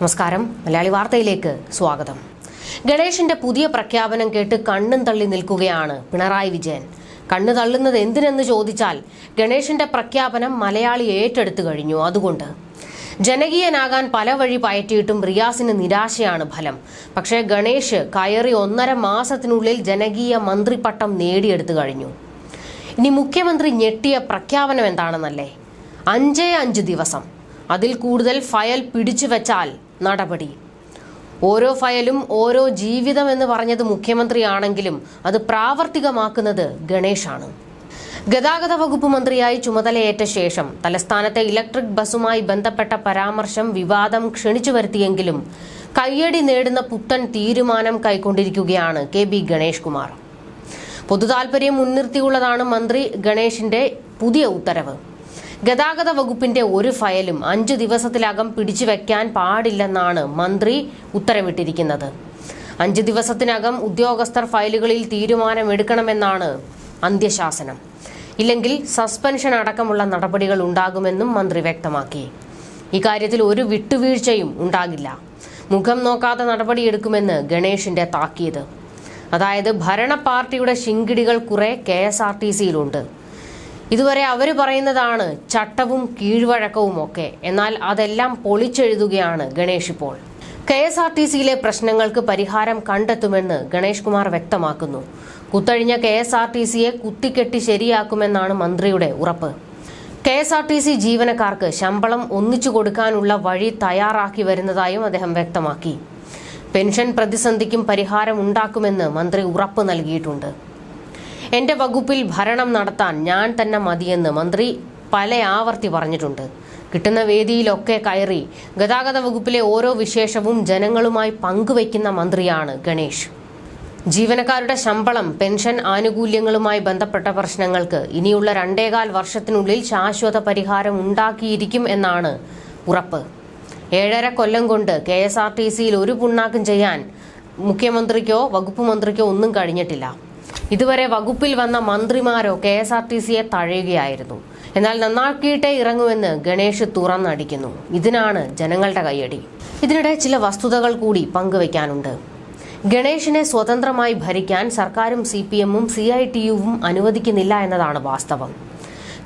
നമസ്കാരം. മലയാളി വാർത്തയിലേക്ക് സ്വാഗതം. ഗണേഷിന്റെ പുതിയ പ്രഖ്യാപനം കേട്ട് കണ്ണും തള്ളി നിൽക്കുകയാണ് പിണറായി വിജയൻ. കണ്ണു തള്ളുന്നത് എന്തിനെന്ന് ചോദിച്ചാൽ ഗണേഷിന്റെ പ്രഖ്യാപനം മലയാളി ഏറ്റെടുത്തു കഴിഞ്ഞു. അതുകൊണ്ട് ജനകീയനാകാൻ പല വഴി പയറ്റിയിട്ടും റിയാസിന് നിരാശയാണ് ഫലം. പക്ഷേ ഗണേഷ് കയറി ഒന്നര മാസത്തിനുള്ളിൽ ജനകീയ മന്ത്രിപ്പട്ടം നേടിയെടുത്തു കഴിഞ്ഞു. ഇനി മുഖ്യമന്ത്രി ഞെട്ടിയ പ്രഖ്യാപനം എന്താണെന്നല്ലേ? അഞ്ചേ അഞ്ച് ദിവസം. അതിൽ കൂടുതൽ ഫയൽ പിടിച്ചു വെച്ചാൽ നടപടി. ഓരോ ഫയലും ഓരോ ജീവിതം എന്ന് പറഞ്ഞത് മുഖ്യമന്ത്രിയാണെങ്കിലും അത് പ്രാവർത്തികമാക്കുന്നത് ഗണേഷാണ്. ഗതാഗത വകുപ്പ് മന്ത്രിയായി ചുമതലയേറ്റ ശേഷം തലസ്ഥാനത്തെ ഇലക്ട്രിക് ബസ്സുമായി ബന്ധപ്പെട്ട പരാമർശം വിവാദം ക്ഷണിച്ചു വരുത്തിയെങ്കിലും കയ്യടി നേടുന്ന പുത്തൻ തീരുമാനം കൈക്കൊണ്ടിരിക്കുകയാണ് കെ ബി ഗണേഷ് കുമാർ. പൊതുതാൽപര്യം മുൻനിർത്തിയുള്ളതാണ് മന്ത്രി ഗണേഷിന്റെ പുതിയ ഉത്തരവ്. ഗതാഗത വകുപ്പിന്റെ ഒരു ഫയലും അഞ്ചു ദിവസത്തിലകം പിടിച്ചു വെക്കാൻ പാടില്ലെന്നാണ് മന്ത്രി ഉത്തരവിട്ടിരിക്കുന്നത്. അഞ്ചു ദിവസത്തിനകം ഉദ്യോഗസ്ഥർ ഫയലുകളിൽ തീരുമാനമെടുക്കണമെന്നാണ് അന്ത്യശാസനം. ഇല്ലെങ്കിൽ സസ്പെൻഷൻ അടക്കമുള്ള നടപടികൾ ഉണ്ടാകുമെന്നും മന്ത്രി വ്യക്തമാക്കി. ഇക്കാര്യത്തിൽ ഒരു വിട്ടുവീഴ്ചയും ഉണ്ടാകില്ല. മുഖം നോക്കാതെ നടപടിയെടുക്കുമെന്ന് ഗണേഷിന്റെ താക്കീത്. അതായത് ഭരണ പാർട്ടിയുടെ ശിങ്കിടികൾ കുറെ കെ എസ് ആർ ടി സിയിലുണ്ട്. ഇതുവരെ അവർ പറയുന്നതാണ് ചട്ടവും കീഴ്വഴക്കവും ഒക്കെ. എന്നാൽ അതെല്ലാം പൊളിച്ചെഴുതുകയാണ് ഗണേഷ് ഇപ്പോൾ. കെ എസ് ആർ ടി സിയിലെ പ്രശ്നങ്ങൾക്ക് പരിഹാരം കണ്ടെത്തുമെന്ന് ഗണേഷ് കുമാർ വ്യക്തമാക്കുന്നു. കുത്തഴിഞ്ഞ കെ എസ് ആർ ടി സിയെ കുത്തിക്കെട്ടി ശരിയാക്കുമെന്നാണ് മന്ത്രിയുടെ ഉറപ്പ്. K S R T C ജീവനക്കാർക്ക് ശമ്പളം ഒന്നിച്ചു കൊടുക്കാനുള്ള വഴി തയ്യാറാക്കി വരുന്നതായും അദ്ദേഹം വ്യക്തമാക്കി. പെൻഷൻ പ്രതിസന്ധിക്കും പരിഹാരം ഉണ്ടാക്കുമെന്ന് മന്ത്രി ഉറപ്പ് നൽകിയിട്ടുണ്ട്. എന്റെ വകുപ്പിൽ ഭരണം നടത്താൻ ഞാൻ തന്നെ മതിയെന്ന് മന്ത്രി പല ആവർത്തി പറഞ്ഞിട്ടുണ്ട്. കിട്ടുന്ന വേദിയിലൊക്കെ കയറി ഗതാഗത വകുപ്പിലെ ഓരോ വിശേഷവും ജനങ്ങളുമായി പങ്കുവയ്ക്കുന്ന മന്ത്രിയാണ് ഗണേഷ്. ജീവനക്കാരുടെ ശമ്പളം പെൻഷൻ ആനുകൂല്യങ്ങളുമായി ബന്ധപ്പെട്ട പ്രശ്നങ്ങൾക്ക് ഇനിയുള്ള രണ്ടേകാൽ വർഷത്തിനുള്ളിൽ ശാശ്വത പരിഹാരം ഉണ്ടാക്കിയിരിക്കും എന്നാണ് ഉറപ്പ്. ഏഴര കൊല്ലം കൊണ്ട് കെ എസ് ആർ ടി സിയിൽ ഒരു പുണ്ണാക്കും ചെയ്യാൻ മുഖ്യമന്ത്രിക്കോ വകുപ്പ് മന്ത്രിക്കോ ഒന്നും കഴിഞ്ഞിട്ടില്ല. ഇതുവരെ വകുപ്പിൽ വന്ന മന്ത്രിമാരോ കെ എസ് ആർ ടി സിയെ തഴയുകയായിരുന്നു. എന്നാൽ നന്നാക്കിയിട്ടേ ഇറങ്ങുമെന്ന് ഗണേഷ് തുറന്നടിക്കുന്നു. ഇതിനാണ് ജനങ്ങളുടെ കയ്യടി. ഇതിനിടെ ചില വസ്തുതകൾ കൂടി പങ്കുവയ്ക്കാനുണ്ട്. ഗണേഷിനെ സ്വതന്ത്രമായി ഭരിക്കാൻ സർക്കാരും സി പി എമ്മും സി ഐ ടി യുവും അനുവദിക്കുന്നില്ല എന്നതാണ് വാസ്തവം.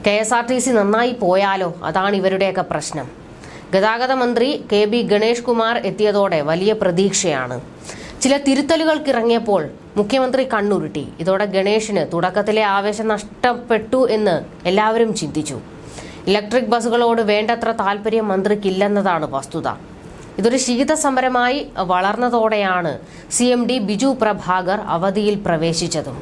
K S R T C നന്നായി പോയാലോ അതാണ് ഇവരുടെയൊക്കെ പ്രശ്നം. ഗതാഗത മന്ത്രി കെ ബി ഗണേഷ് കുമാർ എത്തിയതോടെ വലിയ പ്രതീക്ഷയാണ്. ചില തിരുത്തലുകൾക്ക് ഇറങ്ങിയപ്പോൾ മുഖ്യമന്ത്രി കണ്ണുരുട്ടി. ഇതോടെ ഗണേഷിന് തുടക്കത്തിലെ ആവേശം നഷ്ടപ്പെട്ടു എന്ന് എല്ലാവരും ചിന്തിച്ചു. ഇലക്ട്രിക് ബസ്സുകളോട് വേണ്ടത്ര താല്പര്യം മന്ത്രിക്കില്ലെന്നതാണ് വസ്തുത. ഇതൊരു ശീതസമരമായി വളർന്നതോടെയാണ് C M D Biju Prabhakar അവധിയിൽ പ്രവേശിച്ചതും.